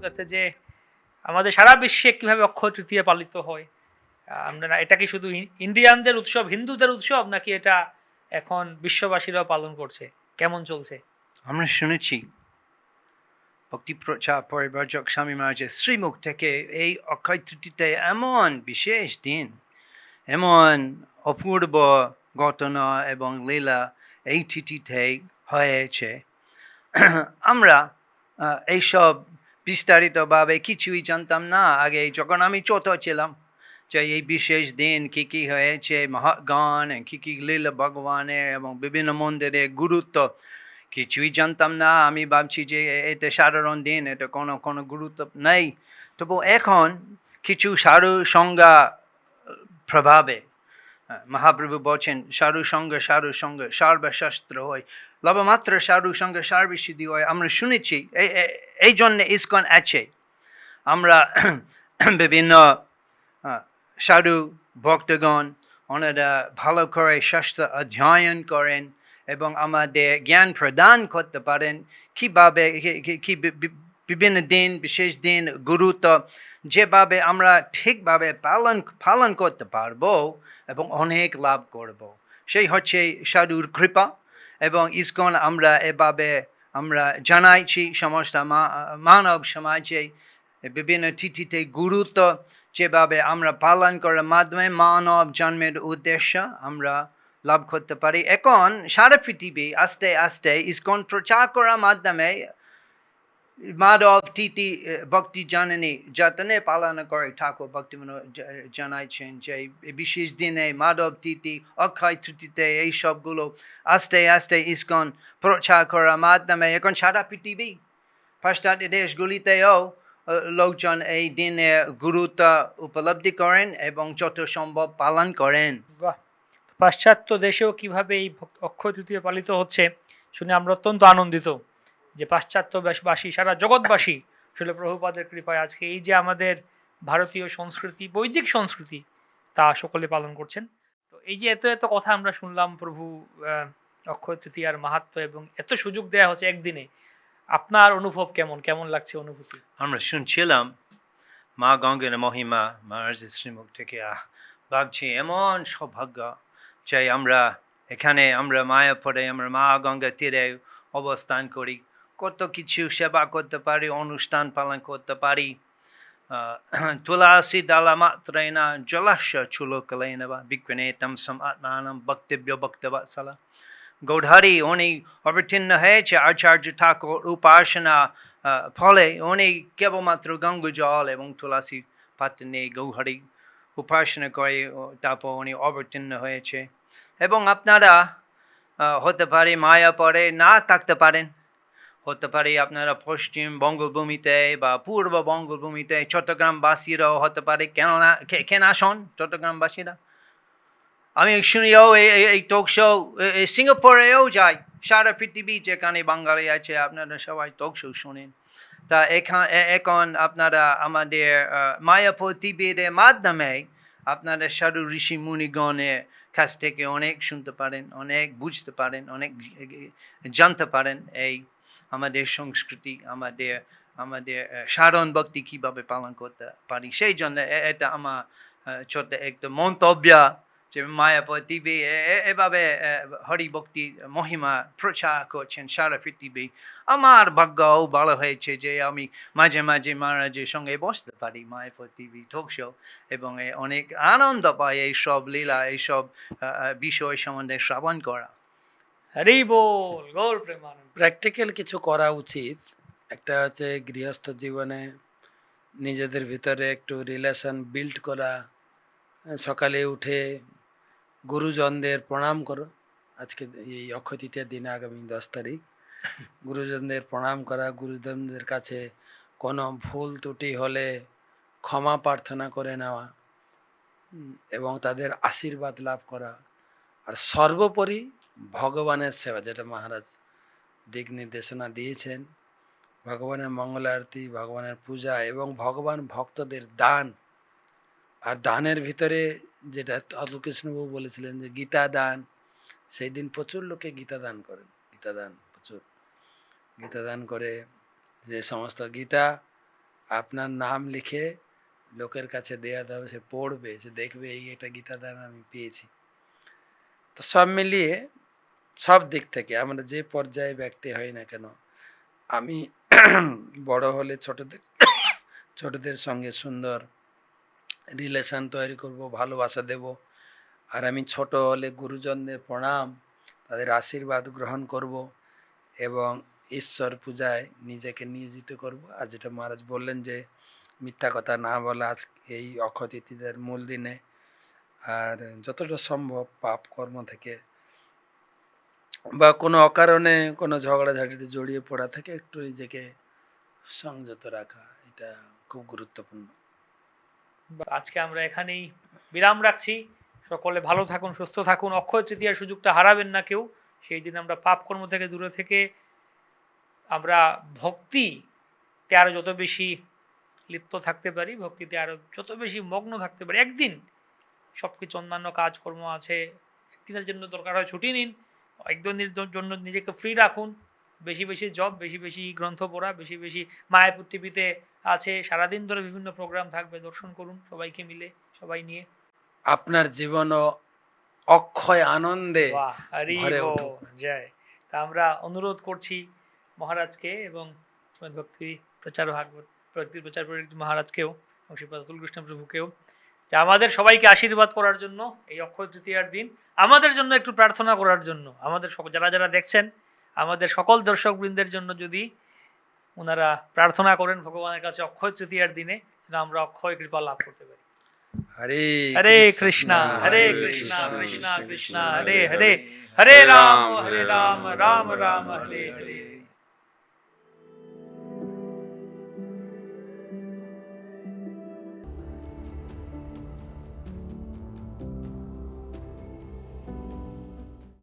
কাছে যে আমাদের সারা বিশ্বে কীভাবে অক্ষয় তৃতীয়া পালিত হয়। আমরা এটা কি শুধু ইন্ডিয়ানদের উৎসব, হিন্দুদের উৎসব নাকি এটা এখন বিশ্ববাসীরাও পালন করছে? কেমন চলছে? আমরা শুনেছি ভক্তি প্রচার পরিবর্জক স্বামী মহারাজের শ্রীমুখ থেকে এই অক্ষয় তৃতীতে এমন বিশেষ দিন, এমন অপূর্ব ঘটনা এবং লীলা এই তিথিতে হয়েছে। আমরা এইসব বিস্তারিতভাবে কিছুই জানতাম না। আগে যখন আমি ছোট ছিলাম, যে এই বিশেষ দিন কি কি হয়েছে, মহাগান, কি কি লীলা ভগবানের এবং বিভিন্ন মন্দিরের গুরুত্ব, কিছুই জানতাম না। আমি ভাবছি যে এটা সাধারণ দিন এটা কোনো কোনো গুরুত্ব নেই। তবু এখন কিছু সারু সংজ্ঞা প্রভাবে মহাপ্রভু বলছেন, সারু সঙ্গে সারু সঙ্গে, সর্বশাস্ত্র হয় লবমাত্র সারু সঙ্গে, সর্বসিদ্ধি হয় আমরা শুনেছি এই- জন্য ইস্কন আছে। আমরা বিভিন্ন সারু ভক্তগণ, ওনারা ভালো করে শাস্ত্র অধ্যয়ন করেন এবং আমাদের জ্ঞান প্রদান করতে পারেন। কীভাবে কি- বিভিন্ন দিন, বিশেষ দিন, গুরুত্ব যেভাবে আমরা ঠিকভাবে পালন পালন করতে পারব এবং অনেক লাভ করব। সেই হচ্ছে সাধুর কৃপা এবং ইস্কন আমরা এভাবে আমরা জানাইছি সমস্ত মানব সমাজে বিভিন্ন তিথিতে গুরুত্ব যেভাবে আমরা পালন করার মাধ্যমে মানব জন্মের উদ্দেশ্য আমরা লাভ করতে পারি। এখন সারা পৃথিবী আস্তে আস্তে ইস্কন প্রচার করার মাধ্যমে মাধব তিথি আহ, ভক্তি জননী যতনে পালন করে ঠাকুর ভক্তি জানাইছেন যে বিশেষ দিনে মাধব তিথি অক্ষয় তৃতীতে এই সবগুলো আস্তে আস্তে ইস্কন প্রচার করার মাধ্যমে এখন সারা পৃথিবী পাশ্চাত্য দেশগুলিতেও লোকজন এই দিনে গুরুত্ব উপলব্ধি করেন এবং যত সম্ভব পালন করেন পাশ্চাত্য দেশেও কীভাবে এই অক্ষয় তৃতীয় পালিত হচ্ছে শুনে আমরা অত্যন্ত আনন্দিত যে পাশ্চাত্যবাসী সারা জগৎবাসী আসলে প্রভুপাদের কৃপায় আজকে এই যে আমাদের ভারতীয় সংস্কৃতি, বৈদিক সংস্কৃতি, তা সকলে পালন করছেন। তো এই যে এত এত কথা আমরা শুনলাম প্রভু অক্ষয় তৃতীয়ার মাহাত্ম এবং এত সুযোগ দেওয়া হচ্ছে একদিনে, আপনার অনুভব কেমন? কেমন লাগছে অনুভূতি? আমরা শুনছিলাম, মা গঙ্গের মহিমা মহারাজের শ্রীমুখ থেকে ভাবছি এমন সৌভাগ্য যে আমরা এখানে, আমরা মায়াপুরে, আমরা মা গঙ্গা তীরে অবস্থান করি। কত কিছু সেবা করতে পারি, অনুষ্ঠান পালন করতে পারি। তুলাসি ডালা মাত্রেন জলাস্য চুলোকলেন বা বিক্রনেতম সম আত্মানম বক্তব্য বক্তবৎসলা গৌধারী উনি অবতীর্ণ হয়েছে, আচার্য ঠাকুর উপাসনা ফলে উনি কেবলমাত্র গঙ্গা জল এবং তুলসী পাত্র নিয়ে গৌহারি উপাসনা করে তারপর উনি অবতীর্ণ হয়েছে। এবং আপনারা হতে পারে মায়া পরে না থাকতে পারেন। হতে পারে আপনারা পশ্চিম বঙ্গভূমিতে বা পূর্ব বঙ্গভূমিতে চট্টগ্রামবাসীরাও হতে পারে, কেননা কেন আসন চট্টগ্রামবাসীরা? আমি শুনিও এই- টক শো সিঙ্গাপুরেও যাই, সারা পৃথিবী যেখানে বাঙালি আছে, আপনারা সবাই টক শো শোনেন। তা এখান এখন আপনারা আমাদের মায়াপুর টিভির মাধ্যমে আপনারা সারু ঋষি মুনিগণের কাছ থেকে অনেক শুনতে পারেন, অনেক বুঝতে পারেন, অনেক জানতে পারেন এই আমাদের সংস্কৃতি আমাদের আমাদের সাধারণ ভক্তি কীভাবে পালন করতে পারি? সেই জন্য এটা আমার আহ, ছোট একটা মন্তব্য যে মায়াপুর টিভি এভাবে আহ, হরি ভক্তি মহিমা প্রচার করছেন সারা পৃথিবী। আমার ভাগ্যও ভালো হয়েছে যে আমি মাঝে মাঝে মহারাজের সঙ্গে বসতে পারি মায়াপুর টিভি টক এবং অনেক আনন্দ পাই এইসব লীলা এইসব বিষয় সম্বন্ধে শ্রবণ করা। হরি বল গৌর প্রেমানন্দ। প্র্যাকটিক্যাল কিছু করা উচিত। একটা হচ্ছে গৃহস্থ জীবনে নিজেদের ভিতরে একটু রিলেশন বিল্ড করা, সকালে উঠে গুরুজনদের প্রণাম করো। আজকে এই অক্ষয় তৃতীয়ার দিনে আগামী দশ তারিখ। গুরুজনদের প্রণাম করা, গুরুজনদের কাছে কোনো ভুল ত্রুটি হলে ক্ষমা প্রার্থনা করে নেওয়া এবং তাদের আশীর্বাদ লাভ করা। আর সর্বোপরি ভগবানের সেবা, যেটা মহারাজ দিক নির্দেশনা দিয়েছেন, ভগবানের মঙ্গল আরতি, ভগবানের পূজা এবং ভগবান ভক্তদের দান। আর দানের ভিতরে যেটা অতুল কৃষ্ণবাবু বলেছিলেন যে গীতা দান, সেই দিন প্রচুর লোকে গীতা দান করেন, গীতা দান প্রচুর। গীতা দান করে যে সমস্ত গীতা আপনার নাম লিখে লোকের কাছে দেওয়া হবে, সে পড়বে, সে দেখবে, এই এটা গীতাদান আমি পেয়েছি। তো সব মিলিয়ে সব দিক থেকে আমরা যে পর্যায়ে ব্যক্তি হই না কেন, আমি বড় হলে ছোটদের ছোটদের সঙ্গে সুন্দর রিলেশান তৈরি করব, ভালোবাসা দেব। আর আমি ছোট হলে গুরুজনদের প্রণাম, তাদের আশীর্বাদ গ্রহণ করব এবং ঈশ্বর পূজায় নিজেকে নিয়োজিত করব। আর যেটা মহারাজ বললেন যে, মিথ্যা কথা না বলা আজ এই অক্ষতিথিদের মূল দিনে। আর যতটা সম্ভব পাপ কর্ম থেকে বা কোনো অকারণে কোনো ঝগড়াঝাটিতে জড়িয়ে পড়া থেকে একটু নিজেকে সংযত রাখা, এটা খুব গুরুত্বপূর্ণ। আজকে আমরা এখানেই বিরাম রাখছি। সকলে ভালো থাকুন, সুস্থ থাকুন। অক্ষয় তৃতীয়ার সুযোগটা হারাবেন না কেউ। সেই দিন আমরা পাপ কর্ম থেকে দূরে থেকে আমরা ভক্তিতে আরও যত বেশি লিপ্ত থাকতে পারি, ভক্তিতে আরও যত বেশি মগ্ন থাকতে পারি, একদিন সব কিছু অন্যান্য কাজকর্ম আছে। একদিনের জন্য দরকার হয় ছুটি নিন। একদিনের জন্য নিজেকে ফ্রি রাখুন। বেশি বেশি জব বেশি বেশি গ্রন্থ পড়া বেশি বেশি মায়াপুর টিভিতে আছে। সারাদিন ধরে বিভিন্ন প্রোগ্রাম থাকবে দর্শন করুন সবাইকে মিলে সবাই নিয়ে। আপনার জীবনও অক্ষয় আনন্দে জয়। তা আমরা অনুরোধ করছি মহারাজকে এবং ভক্তি প্রচার ভাগবত প্রচার পরিচিত মহারাজকেও এবং শ্রীপাদ অতুল কৃষ্ণ প্রভুকেও যে আমাদের সবাইকে আশীর্বাদ করার জন্য এই অক্ষয় তৃতীয়ার দিন আমাদের জন্য একটু প্রার্থনা করার জন্য আমাদের যারা যারা দেখছেন আমাদের সকল দর্শক বৃন্দের জন্য যদি ওনারা প্রার্থনা করেন ভগবানের কাছে অক্ষয় তৃতীয়ার দিনে আমরা অক্ষয় কৃপা লাভ করতে পারি। হরে হরে কৃষ্ণ হরে কৃষ্ণ কৃষ্ণ কৃষ্ণ হরে হরে হরে রাম হরে রাম রাম রাম হরে হরে।